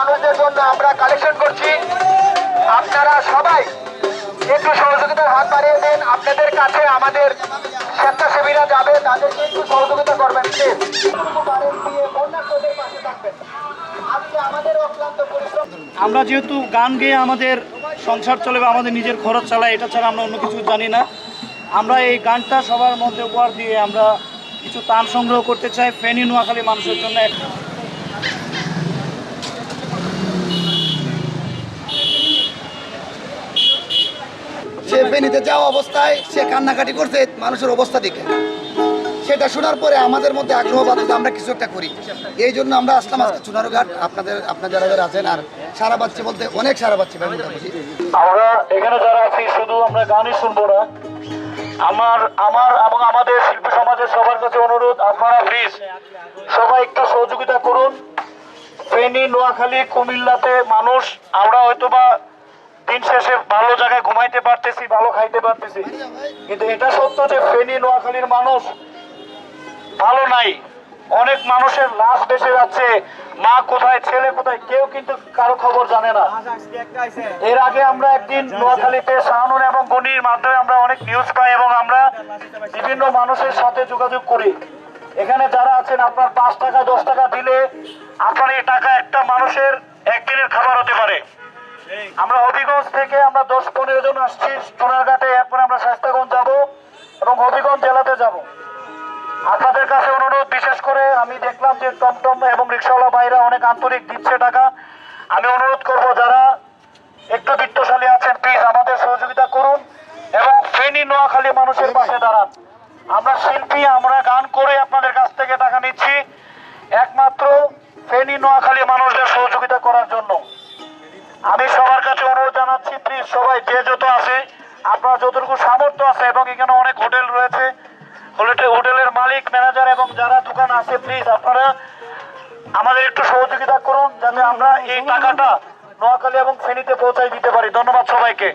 মানুষদের জন্য আমরা কালেকশন করছি। আপনারা সবাই একটু সহযোগিতার হাত বাড়িয়ে দেন। আপনাদের কাছে আমাদের স্বেচ্ছাসেবীরা যাবে, তাদেরকে একটু সহযোগিতা করবেন আমরা যেহেতু গান গেয়ে আমাদের সংসার চলে বা আমাদের নিজের খরচ চালায়, এটা ছাড়া আমরা অন্য কিছু জানি না। আমরা এই গানটা সবার মধ্যে উপহার দিয়ে আমরা কিছু তান সংগ্রহ করতে চাই। ফেনী, নোয়াখালী মানুষের জন্য সে ফেনীতে যাওয়া অবস্থায় সে কান্নাকাটি করছে মানুষের অবস্থা দেখে। সেটা শোনার পরে আমাদের মধ্যে আগ্রহ বাড়ছে আমরা কিছু একটা করি। এই জন্য আমরা আসলাম আজকে চুনারুঘাট। আপনাদের আপনার যারা যারা আছেন আর সারা পাচ্ছি বলতে অনেক সারা মোটামুটি আমরা এখানে যারা আছি, শুধু আমরা গানই শুনব না। আমার আমার এবং আমাদের শিল্পী সমাজের সবার কাছে অনুরোধ, আপনারা প্লিজ সবাই একটু সহযোগিতা করুন। ফেনী, নোয়াখালী, কুমিল্লাতে মানুষ, আমরা হয়তোবা দিন শেষে ভালো জায়গায় ঘুমাইতে পারতেছি, ভালো খাইতে পারতেছি। কিন্তু এটা সত্য যে ফেনী, নোয়াখালীর মানুষ ভালো নাই। অনেক মানুষের লাশ বেঁচে যাচ্ছে। মা কোথায়, ছেলে কোথায়, কেউ কিন্তু কারও খবর জানে না। এর আগে আমরা একদিন নোয়াখালীতে শাহানুর এবং গনির মাধ্যমে আমরা অনেক নিউজ পাই এবং আমরা বিভিন্ন মানুষের সাথে যোগাযোগ করি। এখানে যারা আছেন, আপনার পাঁচ টাকা, দশ টাকা দিলে আপনার এই টাকা একটা মানুষের একদিনের খাবার হতে পারে। আমরা হবিগঞ্জ থেকে আমরা দশ পনেরো জন আসছি, সোনারঘাটে এরপরে আমরা শাস্তাগঞ্জ যাব এবং হবিগঞ্জ জেলাতে যাব। আপনাদের কাছে অনুরোধ, বিশেষ করে আমি দেখলাম যে টমটম এবং রিক্সাওয়ালা ভাইরা অনেক আন্তরিক দিচ্ছে টাকা। আমি অনুরোধ করব যারা একটু বিত্তশালী আছেন প্লিজ আমাদের সহযোগিতা করুন এবং ফেনী নোয়াখালী মানুষের পাশে দাঁড়ান। আমরা শিল্পী, আমরা গান করে আপনাদের কাছ থেকে টাকা নিচ্ছি। একমাত্র ফেনী নোয়াখালী মানুষদের সহযোগিতা করার জন্য। আমি সবার কাছে অনুরোধ জানাচ্ছি প্লিজ সবাই যে যত আছে, আপনার যতটুকু সামর্থ্য আছে এবং এখানে অনেক হোটেল রয়েছে, হোটেল- হোটেলের মালিক ম্যানেজার এবং যারা দোকান আছে প্লিজ আপনারা আমাদের একটু সহযোগিতা করুন, যাতে আমরা এই টাকাটা নোয়াখালী এবং ফেনীতে পৌঁছাই দিতে পারি। ধন্যবাদ সবাইকে।